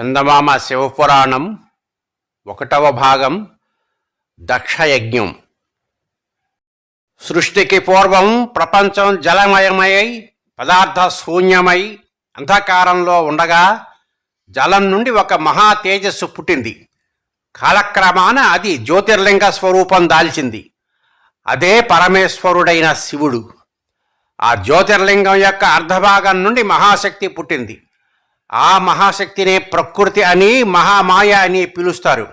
చందమామ శివపురాణం ఒకటవ భాగం దక్షయజ్ఞం. సృష్టికి పూర్వం ప్రపంచం జలమయమై పదార్థ శూన్యమై అంధకారంలో ఉండగా జలం నుండి ఒక మహా తేజస్సు పుట్టింది. కాలక్రమాన అది జ్యోతిర్లింగ స్వరూపం దాల్చింది. అదే పరమేశ్వరుడైన శివుడు. ఆ జ్యోతిర్లింగం యొక్క అర్ధభాగం నుండి మహాశక్తి పుట్టింది. ఆ మహాశక్తినే ప్రకృతి అని మహామాయ అని పిలుస్తారు.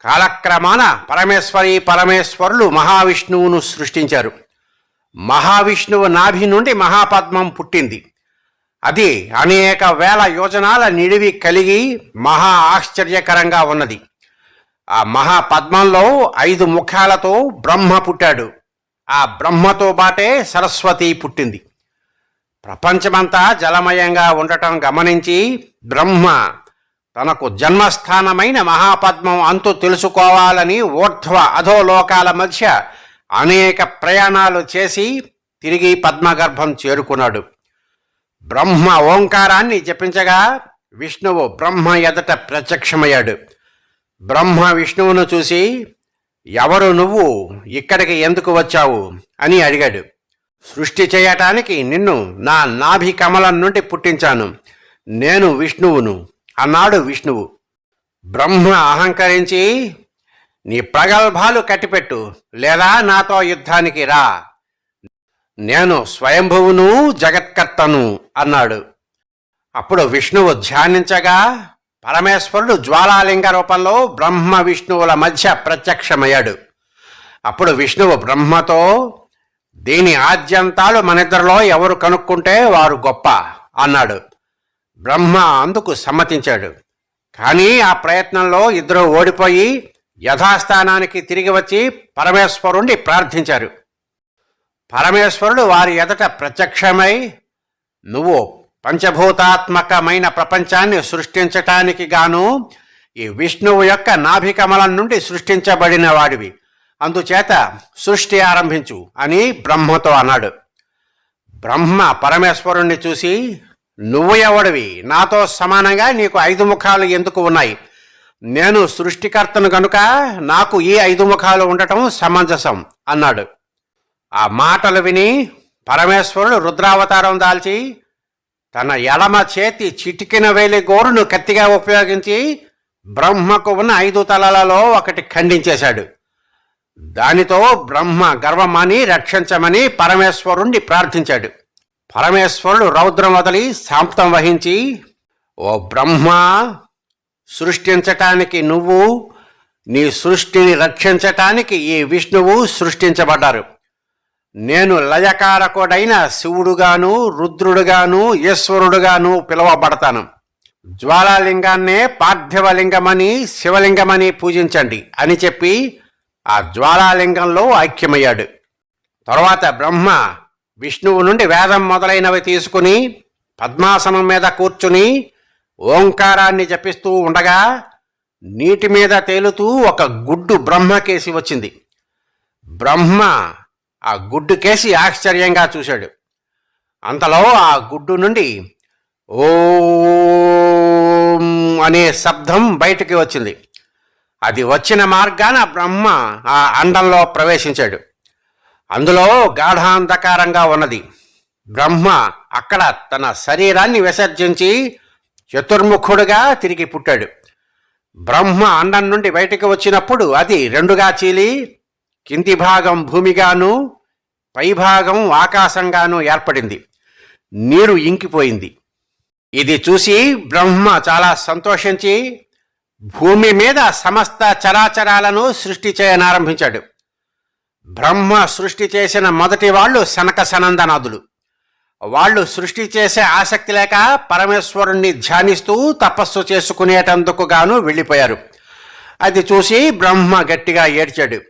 కాలక్రమాన పరమేశ్వరి పరమేశ్వరులు మహావిష్ణువును సృష్టించారు. మహావిష్ణువు నాభి నుండి మహాపద్మం పుట్టింది. అది అనేక వేల యోజనాల నిడివి కలిగి మహా ఆశ్చర్యకరంగా ఉన్నది. ఆ మహాపద్మంలో ఐదు ముఖాలతో బ్రహ్మ పుట్టాడు. ఆ బ్రహ్మతో బాటే సరస్వతి పుట్టింది. ప్రపంచమంతా జలమయంగా ఉండటం గమనించి బ్రహ్మ తనకు జన్మస్థానమైన మహాపద్మం అంతు తెలుసుకోవాలని ఊర్ధ్వ అధోలోకాల మధ్య అనేక ప్రయాణాలు చేసి తిరిగి పద్మగర్భం చేరుకున్నాడు. బ్రహ్మ ఓంకారాన్ని జపించగా విష్ణువు బ్రహ్మ ఎదట ప్రత్యక్షమయ్యాడు. బ్రహ్మ విష్ణువును చూసి ఎవరు నువ్వు? ఇక్కడికి ఎందుకు వచ్చావు? అని అడిగాడు. సృష్టి చేయటానికి నిన్ను నా నాభి కమలం నుండి పుట్టించాను. నేను విష్ణువును అన్నాడు విష్ణువు. బ్రహ్మ అహంకరించి నీ ప్రగల్భాలు కట్టిపెట్టు లేదా నాతో యుద్ధానికి రా. నేను స్వయంభువును జగత్కర్తను అన్నాడు. అప్పుడు విష్ణువు ధ్యానించగా పరమేశ్వరుడు జ్వాలాలింగ రూపంలో బ్రహ్మ విష్ణువుల మధ్య ప్రత్యక్షమయ్యాడు. అప్పుడు విష్ణువు బ్రహ్మతో దీని ఆద్యంతాలు మనిద్దరిలో ఎవరు కనుక్కుంటే వారు గొప్ప అన్నాడు. బ్రహ్మ అందుకు సమ్మతించాడు. కానీ ఆ ప్రయత్నంలో ఇద్దరు ఓడిపోయి యథాస్థానానికి తిరిగి వచ్చి పరమేశ్వరుణ్ణి ప్రార్థించారు. పరమేశ్వరుడు వారి ఎదట ప్రత్యక్షమై నువ్వు పంచభూతాత్మకమైన ప్రపంచాన్ని సృష్టించటానికి గాను ఈ విష్ణువు యొక్క నాభికమలం నుండి సృష్టించబడిన వాడివి. అందుచేత సృష్టి ఆరంభించు అని బ్రహ్మతో అన్నాడు. బ్రహ్మ పరమేశ్వరుణ్ణి చూసి నువ్వు ఎవడివి? నాతో సమానంగా నీకు ఐదు ముఖాలు ఎందుకు ఉన్నాయి? నేను సృష్టికర్తను గనుక నాకు ఈ ఐదు ముఖాలు ఉండటం సమంజసం అన్నాడు. ఆ మాటలు విని పరమేశ్వరుడు రుద్రావతారం దాల్చి తన ఎడమ చేతి చిటికిన వేలి గోరును కత్తిగా ఉపయోగించి బ్రహ్మకు ఉన్న ఐదు తలలలో ఒకటి ఖండించేశాడు. దానితో బ్రహ్మ గర్వమాని రక్షించమని పరమేశ్వరుణ్ణి ప్రార్థించాడు. పరమేశ్వరుడు రౌద్రం వదిలి శాంతం వహించి ఓ బ్రహ్మ సృష్టించటానికి నువ్వు నీ సృష్టిని రక్షించటానికి ఈ విష్ణువు సృష్టించబడ్డారు. నేను లయకారకుడైన శివుడుగాను రుద్రుడుగాను ఈశ్వరుడుగాను పిలువబడతాను. జ్వాలాలింగాన్నే పార్థివలింగమని శివలింగమని పూజించండి అని చెప్పి ఆ జ్వాలాలింగంలో ఐక్యమయ్యాడు. తరువాత బ్రహ్మ విష్ణువు నుండి వేదం మొదలైనవి తీసుకుని పద్మాసనం మీద కూర్చుని ఓంకారాన్ని జపిస్తూ ఉండగా నీటి మీద తేలుతూ ఒక గుడ్డు బ్రహ్మకేసి వచ్చింది. బ్రహ్మ ఆ గుడ్డు కేసి ఆశ్చర్యంగా చూశాడు. అంతలో ఆ గుడ్డు నుండి ఓం అనే శబ్దం బయటికి వచ్చింది. అది వచ్చిన మార్గాన బ్రహ్మ ఆ అండంలో ప్రవేశించాడు. అందులో గాఢాంధకారంగా ఉన్నది. బ్రహ్మ అక్కడ తన శరీరాన్ని విసర్జించి చతుర్ముఖుడుగా తిరిగి పుట్టాడు. బ్రహ్మ అండం నుండి బయటకు వచ్చినప్పుడు అది రెండుగా చీలి కింది భాగం భూమిగాను పైభాగం ఆకాశంగాను ఏర్పడింది. నీరు ఇంకిపోయింది. ఇది చూసి బ్రహ్మ చాలా సంతోషించి భూమి మీద సమస్త చరాచరాలను సృష్టి చేయనారంభించాడు. బ్రహ్మ సృష్టి చేసిన మొదటి వాళ్ళు సనక సనందనాథులు. వాళ్ళు సృష్టి చేసే ఆసక్తి లేక పరమేశ్వరుణ్ణి ధ్యానిస్తూ తపస్సు చేసుకునేటందుకు గాను వెళ్ళిపోయారు. అది చూసి బ్రహ్మ గట్టిగా ఏడ్చాడు.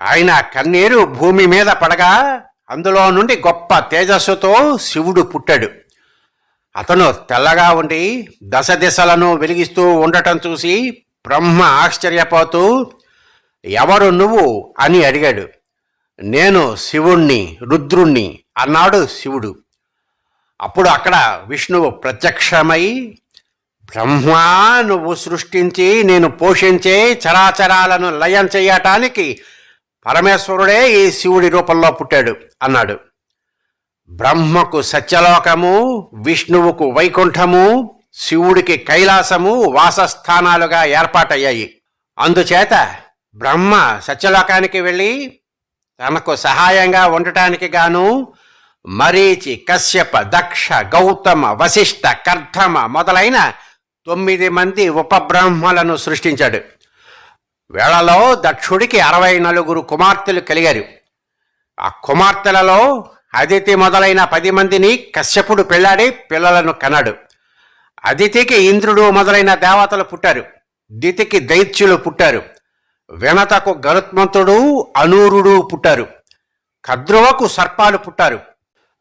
ఆయన కన్నీరు భూమి మీద పడగా అందులో నుండి గొప్ప తేజస్సుతో శివుడు పుట్టాడు. అతను తెల్లగా ఉండి దశ దిశలను వెలిగిస్తూ ఉండటం చూసి బ్రహ్మ ఆశ్చర్యపోతూ ఎవరు నువ్వు? అని అడిగాడు. నేను శివుణ్ణి రుద్రుణ్ణి అన్నాడు శివుడు. అప్పుడు అక్కడ విష్ణువు ప్రత్యక్షమై బ్రహ్మా నువ్వు సృష్టించి నేను పోషించే చరాచరాలను లయం చేయటానికి పరమేశ్వరుడే ఈ శివుడి రూపంలో పుట్టాడు అన్నాడు. బ్రహ్మకు సత్యలోకము విష్ణువుకు వైకుంఠము శివుడికి కైలాసము వాసస్థానాలుగా ఏర్పాటయ్యాయి. అందుచేత బ్రహ్మ సత్యలోకానికి వెళ్ళి తనకు సహాయంగా ఉండటానికి గాను మరీచి కశ్యప దక్ష గౌతమ వశిష్ఠ కర్ధమ మొదలైన తొమ్మిది మంది ఉపబ్రహ్మలను సృష్టించాడు. వేళలో దక్షుడికి అరవై నలుగురు కుమార్తెలు కలిగారు. ఆ కుమార్తెలలో అదితి మొదలైన పది మందిని కశ్యపుడు పెళ్ళాడి పిల్లలను కన్నాడు. అదితికి ఇంద్రుడు మొదలైన దేవతలు పుట్టారు. దితికి దైత్యులు పుట్టారు. వినతకు గరుత్మంతుడు అనూరుడు పుట్టారు. కద్రువకు సర్పాలు పుట్టారు.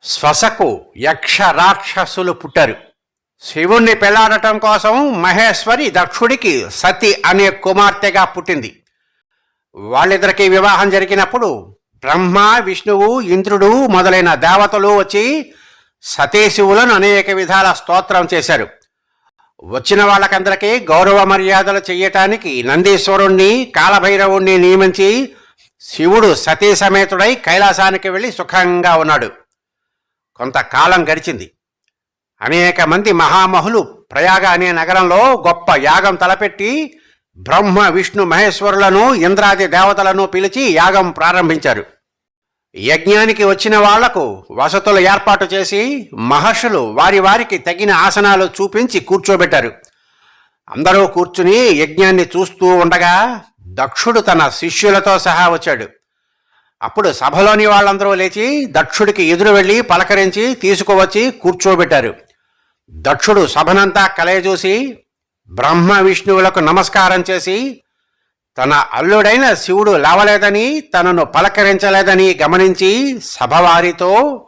శ్వసకు యక్ష రాక్షసులు పుట్టారు. శివుణ్ణి పెళ్ళాడటం కోసం మహేశ్వరి దక్షుడికి సతి అనే కుమార్తెగా పుట్టింది. వాళ్ళిద్దరికీ వివాహం జరిగినప్పుడు బ్రహ్మ విష్ణువు ఇంద్రుడు మొదలైన దేవతలు వచ్చి సతీశివులను అనేక విధాల స్తోత్రం చేశారు. వచ్చిన వాళ్ళకందరికీ గౌరవ మర్యాదలు చెయ్యటానికి నందీశ్వరుణ్ణి కాలభైరవుణ్ణి నియమించి శివుడు సతీ సమేతుడై కైలాసానికి వెళ్ళి సుఖంగా ఉన్నాడు. కొంతకాలం గడిచింది. అనేక మంది మహామహులు ప్రయాగ అనే నగరంలో గొప్ప యాగం తలపెట్టి బ్రహ్మ విష్ణు మహేశ్వరులను ఇంద్రాది దేవతలను పిలిచి యాగం ప్రారంభించారు. యజ్ఞానికి వచ్చిన వాళ్ళకు వసతులు ఏర్పాటు చేసి మహర్షులు వారి వారికి తగిన ఆసనాలు చూపించి కూర్చోబెట్టారు. అందరూ కూర్చుని యజ్ఞాన్ని చూస్తూ ఉండగా దక్షుడు తన శిష్యులతో సహా వచ్చాడు. అప్పుడు సభలోని వాళ్ళందరూ లేచి దక్షుడికి ఎదురు వెళ్ళి పలకరించి తీసుకువచ్చి కూర్చోబెట్టారు. దక్షుడు సభనంతా కలయజూసి బ్రహ్మ విష్ణువులకు నమస్కారం చేసి తన అల్లుడైన శివుడు లేవలేదని తనను పలకరించలేదని గమనించి సభవారితో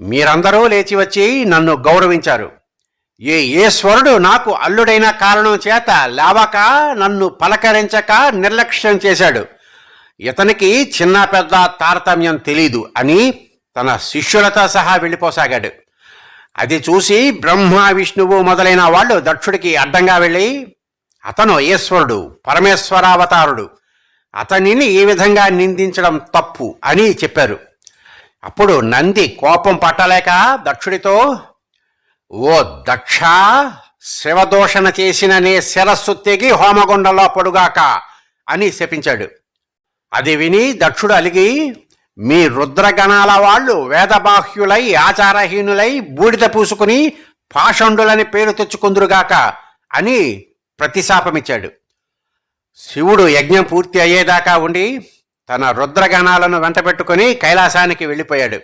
మీరందరూ లేచి వచ్చి నన్ను గౌరవించారు. ఏ ఈశ్వరుడు నాకు అల్లుడైన కారణం చేత లేవక నన్ను పలకరించక నిర్లక్ష్యం చేశాడు. ఇతనికి చిన్న పెద్ద తారతమ్యం తెలీదు అని తన శిష్యులతో సహా వెళ్ళిపోసాగాడు. అది చూసి బ్రహ్మ విష్ణువు మొదలైన వాళ్ళు దక్షుడికి అడ్డంగా వెళ్ళి అతను ఈశ్వరుడు పరమేశ్వరావతారుడు అతనిని ఈ విధంగా నిందించడం తప్పు అని చెప్పారు. అప్పుడు నంది కోపం పట్టలేక దక్షుడితో ఓ దక్ష శివదోషణ చేసిన నీ శిరస్సు తెగి హోమగుండంలో పొడుగాక అని శపించాడు. అది విని దక్షుడు అలిగి మీ రుద్రగణాల వాళ్ళు వేదబాహ్యులై ఆచారహీనులై బూడిద పూసుకుని పాషండులని పేరు తెచ్చుకుందురుగాక అని ప్రతిశాపమిచ్చాడు. శివుడు యజ్ఞం పూర్తి అయ్యేదాకా ఉండి తన రుద్రగణాలను వెంటబెట్టుకుని కైలాసానికి వెళ్ళిపోయాడు.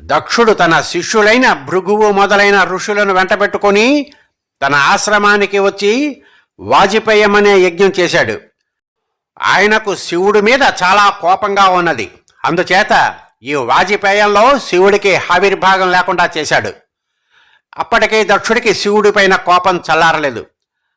దక్షుడు తన శిష్యులైన భృగువు మొదలైన ఋషులను వెంటబెట్టుకొని తన ఆశ్రమానికి వచ్చి వాజిపేయమనే యజ్ఞం చేశాడు. ఆయనకు శివుడి మీద చాలా కోపంగా ఉన్నది. అందుచేత ఈ వాజపేయంలో శివుడికి ఆవిర్భాగం లేకుండా చేశాడు. అప్పటికే దక్షుడికి శివుడిపైన కోపం చల్లారలేదు.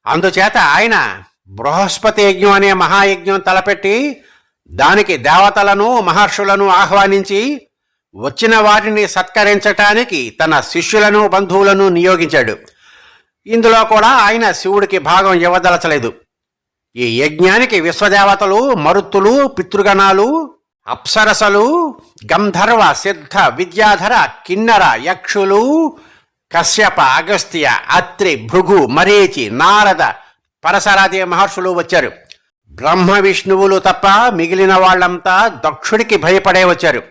అందుచేత ఆయన బృహస్పతి యజ్ఞం అనే మహాయజ్ఞం తలపెట్టి దానికి దేవతలను మహర్షులను ఆహ్వానించి వచ్చిన వారిని సత్కరించటానికి తన శిష్యులను బంధువులను నియోగించాడు. ఇందులో కూడా ఆయన శివుడికి భాగం ఇవ్వదలచలేదు. ఈ యజ్ఞానికి విశ్వదేవతలు మరుత్తులు పితృగణాలు అప్సరసలు గంధర్వ సిద్ధ విద్యాధర కిన్నర యక్షులు కశ్యప అగస్త్య అత్రి భృగు మరీచి నారద పరసరాది మహర్షులు వచ్చారు. బ్రహ్మ విష్ణువులు తప్ప మిగిలిన వాళ్ళంతా దక్షుడికి భయపడే వచ్చారు.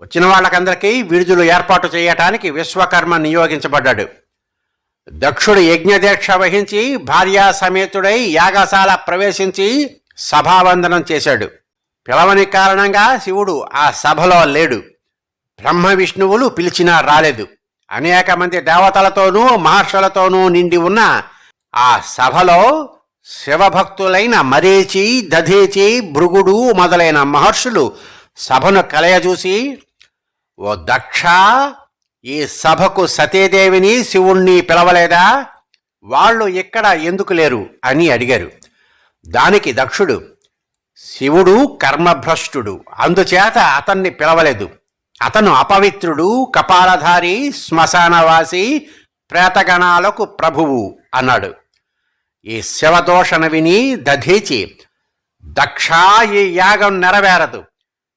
వచ్చిన వాళ్ళకందరికీ విడుదలు ఏర్పాటు చేయటానికి విశ్వకర్మ నియోగించబడ్డాడు. దక్షుడు యజ్ఞదీక్ష వహించి భార్యా సమేతుడై యాగశాల ప్రవేశించి సభావందనం చేశాడు. పిలవని కారణంగా శివుడు ఆ సభలో లేడు. బ్రహ్మ విష్ణువులు పిలిచినా రాలేదు. అనేక మంది దేవతలతోనూ మహర్షులతోనూ నిండి ఉన్న ఆ సభలో శివభక్తులైన మరీచి దధేచి భృగుడు మొదలైన మహర్షులు సభను కలయజూసి ఓ దక్ష ఈ సభకు సతీదేవిని శివుణ్ణి పిలవలేదా? వాళ్ళు ఇక్కడ ఎందుకు లేరు? అని అడిగారు. దానికి దక్షుడు శివుడు కర్మభ్రష్టుడు. అందుచేత అతన్ని పిలవలేదు. అతను అపవిత్రుడు కపాలధారి శ్మశానవాసి ప్రేతగణాలకు ప్రభువు అన్నాడు. ఈ శివదోషణ విని దధీచి దక్షా ఈ యాగం నెరవేరదు.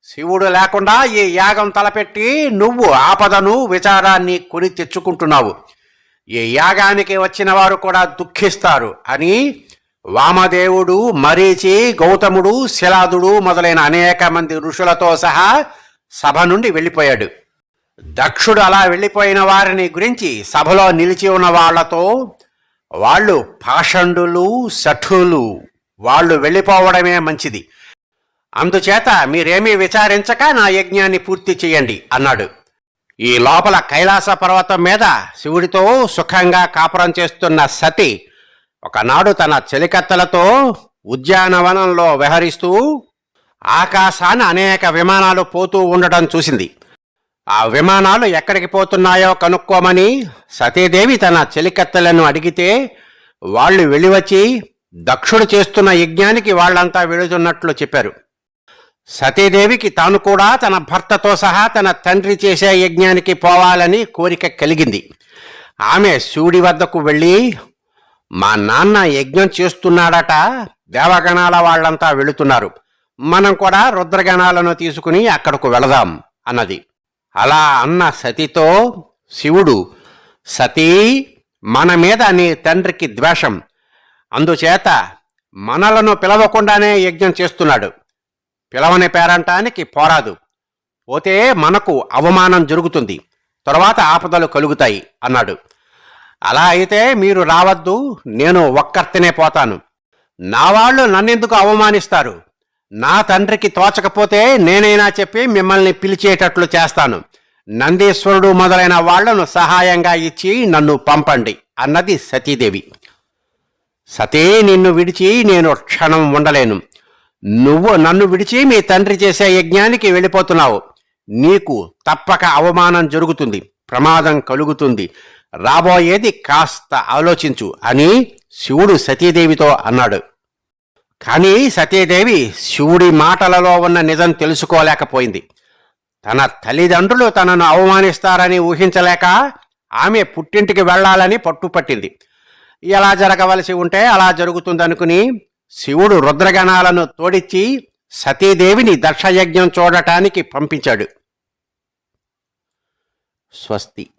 శివుడు లేకుండా ఈ యాగం తలపెట్టి నువ్వు ఆపదను విచారాన్ని కొని తెచ్చుకుంటున్నావు. ఈ యాగానికి వచ్చిన వారు కూడా దుఃఖిస్తారు అని వామదేవుడు మరీచి గౌతముడు శిలాదుడు మొదలైన అనేక మంది ఋషులతో సహా సభ నుండి వెళ్ళిపోయాడు. దక్షుడు అలా వెళ్ళిపోయిన వారిని గురించి సభలో నిలిచి ఉన్న వాళ్ళతో వాళ్ళు పాషండులు సఠులు వాళ్ళు వెళ్ళిపోవడమే మంచిది. అందుచేత మీరేమీ విచారించక నా యజ్ఞాన్ని పూర్తి చేయండి అన్నాడు. ఈ లోపల కైలాస పర్వతం మీద శివుడితో సుఖంగా కాపురం చేస్తున్న సతి ఒకనాడు తన చెలికత్తలతో ఉద్యానవనంలో విహరిస్తూ ఆకాశాన అనేక విమానాలు పోతూ ఉండటం చూసింది. ఆ విమానాలు ఎక్కడికి పోతున్నాయో కనుక్కోమని సతీదేవి తన చెలికత్తలను అడిగితే వాళ్ళు వెళ్ళివచ్చి దక్షుడు చేస్తున్న యజ్ఞానికి వాళ్ళంతా వెళుతున్నట్లు చెప్పారు. సతీదేవికి తాను కూడా తన భర్తతో సహా తన తండ్రి చేసే యజ్ఞానికి పోవాలని కోరిక కలిగింది. ఆమె శివుడి వద్దకు వెళ్ళి మా నాన్న యజ్ఞం చేస్తున్నాడట. దేవగణాల వాళ్ళంతా వెళుతున్నారు. మనం కూడా రుద్రగణాలను తీసుకుని అక్కడకు వెళదాం అన్నది. అలా అన్న సతితో శివుడు సతీ మన మీద నీ తండ్రికి ద్వేషం. అందుచేత మనలను పిలవకుండానే యజ్ఞం చేస్తున్నాడు. పిలవని పేరంటానికి పోరాదు. పోతే మనకు అవమానం జరుగుతుంది. తరువాత ఆపదలు కలుగుతాయి అన్నాడు. అలా అయితే మీరు రావద్దు నేను ఒక్కర్తనే పోతాను. నా వాళ్ళు నన్నెందుకు అవమానిస్తారు? నా తండ్రికి తోచకపోతే నేనైనా చెప్పి మిమ్మల్ని పిలిచేటట్లు చేస్తాను. నందీశ్వరుడు మొదలైన వాళ్ళను సహాయంగా ఇచ్చి నన్ను పంపండి అన్నది సతీదేవి. సతీ నిన్ను విడిచి నేను క్షణం ఉండలేను. నువ్వు నన్ను విడిచి మీ తండ్రి చేసే యజ్ఞానికి వెళ్ళిపోతున్నావు. నీకు తప్పక అవమానం జరుగుతుంది ప్రమాదం కలుగుతుంది. రాబోయేది కాస్త ఆలోచించు అని శివుడు సతీదేవితో అన్నాడు. కానీ సతీదేవి శివుడి మాటలలో ఉన్న నిజం తెలుసుకోలేకపోయింది. తన తల్లిదండ్రులు తనను అవమానిస్తారని ఊహించలేక ఆమె పుట్టింటికి వెళ్ళాలని పట్టుపట్టింది. ఎలా జరగవలసి ఉంటే అలా జరుగుతుందనుకుని శివుడు రుద్రగణాలను తోడిచ్చి సతీదేవిని దక్షయజ్ఞం చూడటానికి పంపించాడు. స్వస్తి.